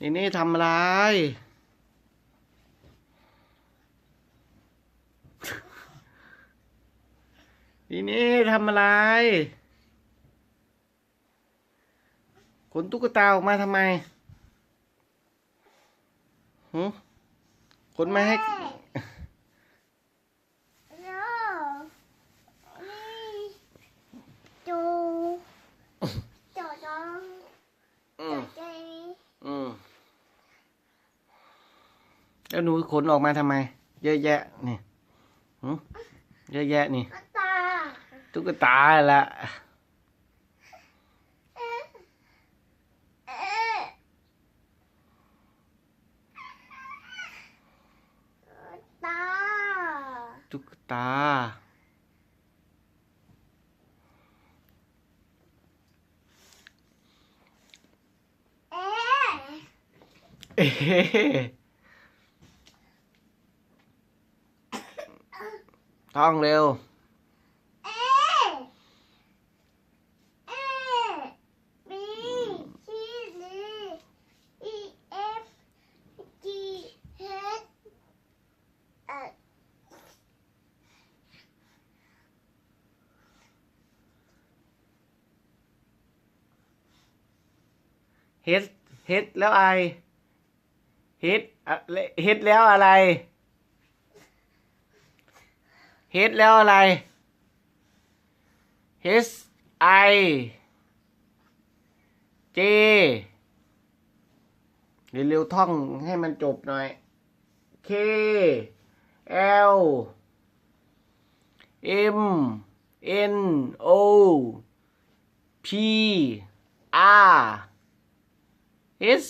นี่นี่ทำอะไรนี่นี่ทำอะไรขนตุ๊กตาออกมาทำไมหืขนมาให้ จูจอจอง อื จอ ม ใจ อืม แล้วหนูขนออกมาทำไม เยอะแยะนี่หืมเยอะแยะนี่กระตาตุ๊กตาละเอ๊ะเอ๊ะตาตุ๊กตาเอ๊ะ เอ๊ะ ท่องเร็วเฮ็ดเฮ็ดแล้วไอเฮ็ดเฮ็ดแล้วอะไร เฮ็ดแล้วอะไร H I J เร็วๆท่องให้มันจบหน่อย K L M N O P R S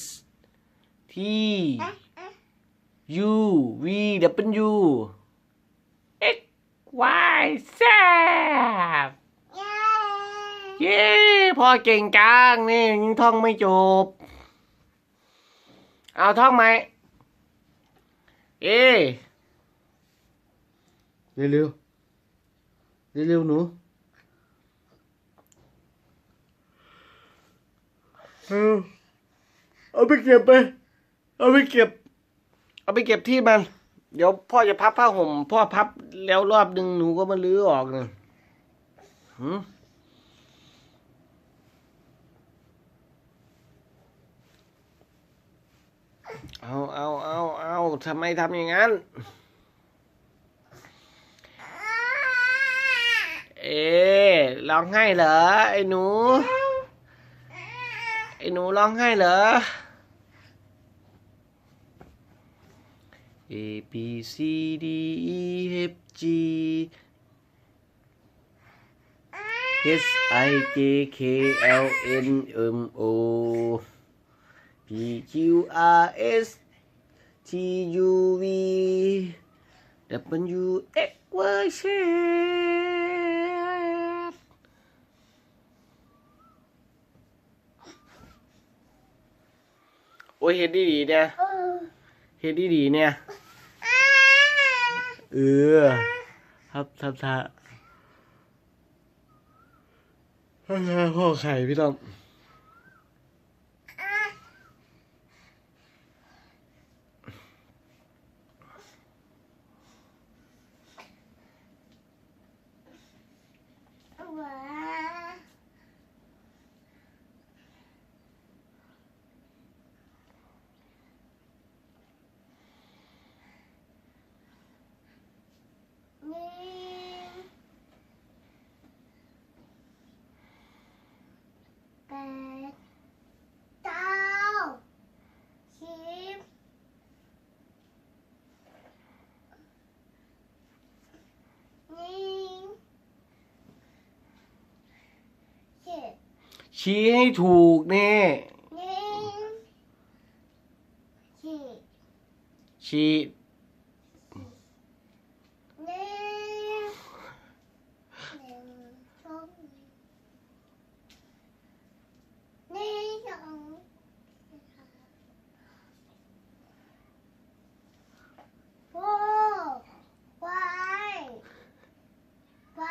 T U V W Y Z เย้เย้พ่อเก่งจังนี่ยังท่องไม่จบ เอาท่องไหมเอเร็วเร็วเร็วเร็วๆหนูเอาเอาไปเก็บไป เอาไปเก็บ เอาไปเก็บที่มัน เดี๋ยวพ่อจะพับผ้าห่ม พ่อพับแล้วรอบดึงหนูก็มาลื้อออกเลยหืมเอาเอาเอาเอาทำไมทำอย่างนั้น เอ๊ร้องไห้เหรอ ไอ้หนู ไอ้หนูร้องไห้เหรอ A B C D E F G. H I J K L N M O. P Q R S T U V W X Y Z. Ôi hết đi đi nè. Ờ. Hết đi đi nè. เออ ครับทับทาทับทาพ่อไข่พี่ต้อม ว้า หนึ่งแปดเก้าสิบหนึ่งเจ็ด ชี้ให้ถูกนี่หนึ่งสี่ชี้ หนึ่งหนึ่งสองหนึ่งสองโฟไวไว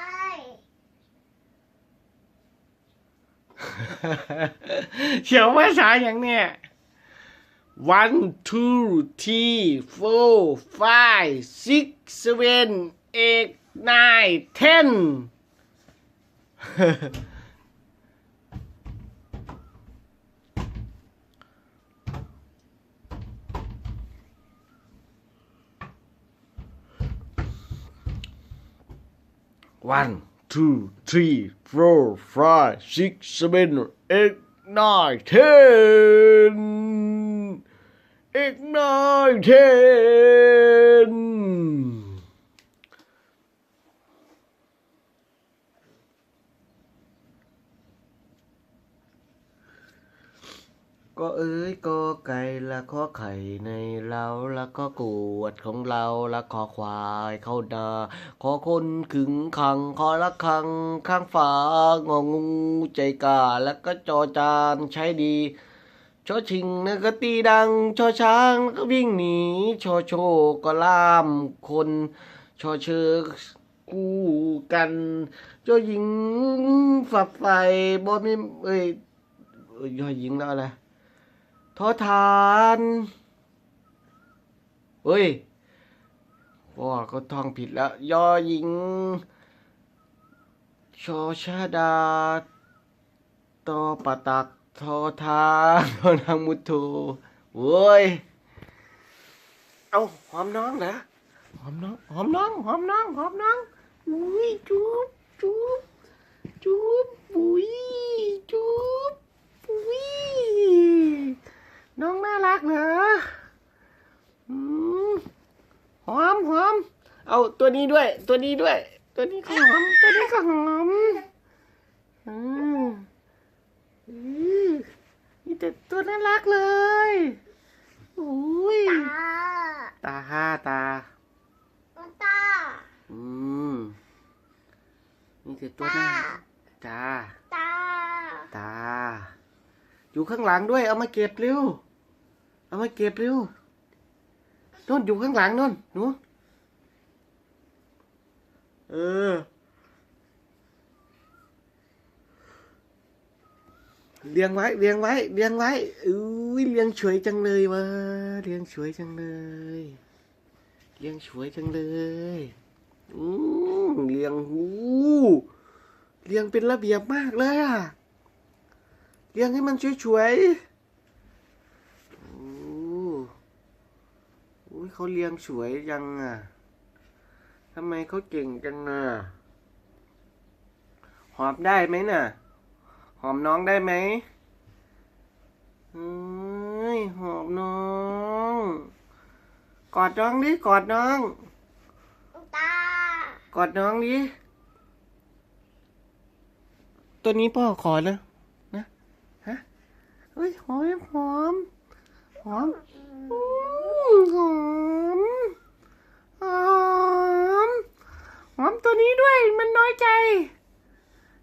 เขียวภาษาอย่างเนี่ย one two three four five six seven eight nine ten วัน two three four five six seven eight nine ten. Eight nine ten ก็เอ้ยก็ไก่ละข้อไข่ในเราละก็กวดของเราละคอควายเข้านาขอคนขึงขังขอละคังข้างฝางองูใจกาแล้วก็จอจานใช้ดีชอชิงนะก็ตีดังชอช้างก็วิ่งหนีชอโชก็ล่ามคนชอเชอกู้กันเจ้าหญิงฝักไฟบ่มีเอ้ยยอหญิงแล้วอะไร ทอทานเฮ้ยพ่อก็ท่องผิดแล้ว ยอหญิง ชอชาดาตอปะตักทอทานทอนางมุโทเว้ย เอาหอมน้องเหรอหอมน้องหอมน้องหอมน้องหอมน้องอุ้ยจุ๊บจุ๊บจุ๊บอุ้ยจุ๊บอุ้ย น้องน่ารักเหรออืมหอมหอม เอาตัวนี้ด้วย ตัวนี้ด้วย ตัวนี้ก็หอม ตัวนี้ก็หอมอืมอืมนี่แต่ตัวน่ารักเลยอุ้ยตาตาห้าตา ตา อืม นี่คือตัวน่าจ้า ตา ตา อยู่ข้างหลังด้วย เอามาเก็บเร็ว เอามาเก็บเร็วนู่นอยู่ข้างหลังนู่นหนูเออ เลี้ยงไว้เลี้ยงไว้เลี้ยงไว้อุ้ยเลี้ยงสวยจังเลยวะเลี้ยงสวยจังเลยเลี้ยงสวยจังเลยอืมเลี้ยงหูเลี้ยงเป็นระเบียบมากเลยอะ เลี้ยงให้มันสวยๆโอ้อุ้ยเขาเลี้ยงสวยจังอะทำไมเขาเก่งจังอะ หอมได้ไหมน่ะ หอมน้องได้ไหมเฮ้ย หอมน้อง กอดน้องดิ กอดน้อง ตา กอดน้องดิ ตัวนี้พ่อขอนะนะฮะ เฮ้ยหอมหอมหอมหอมหอมหอมตัวนี้ด้วย มันน้อยใจ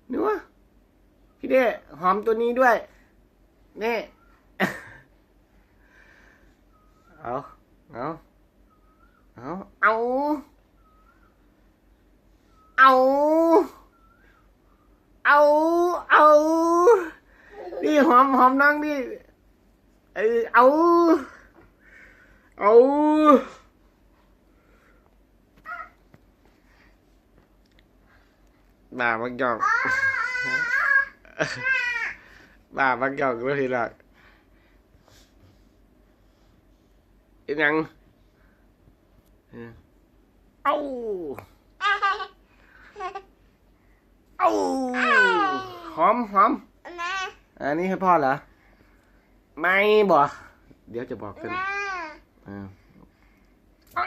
หนูพี่เด้หอมตัวนี้ด้วยเน่เอาเอาเอาเอาเอาเอา หอมหอมน้องนี่เออเอาเอาบ้าบักหยอกบ้าบักหยอกเลยทีละอีหยังเออเอาเอาหอมหอมแม่ อันนี้ให้พ่อเหรอ ไม่บอก เดี๋ยวจะบอกกันแม่เออไอ้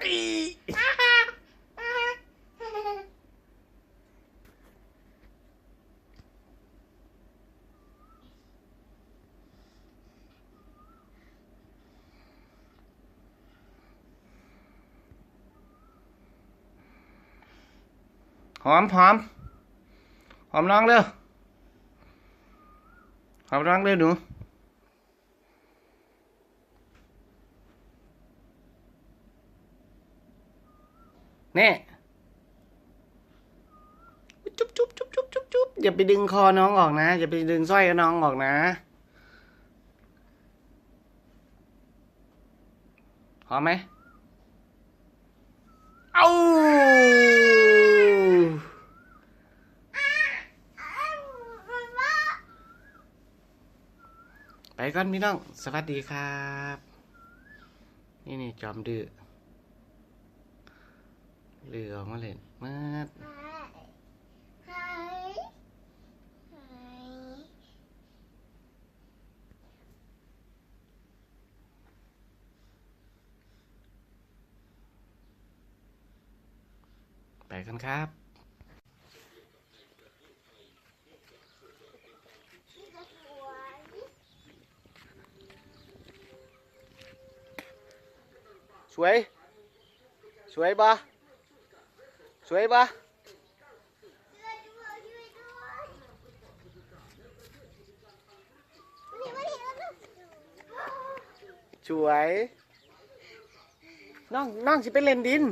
ไอ้ หอมหอมหอมน้องเร็วหอมน้องเร็วหนูแน่จุ๊บจุ๊บจุ๊บจุ๊บจุ๊บจุ๊บอย่าไปดึงคอน้องออกนะ อย่าไปดึงสร้อยน้องออกนะหอมไหมเอา ไปก่ อนพี่น้อง สวัสดีครับ นี่นี่จอมดื้อเรือออกมาเล่นมายหายไปกันครับ สวย สวยปะสวยปะช่วยนี่มาดิแล้วก็สวย น้องน้องสิไปเล่นดิน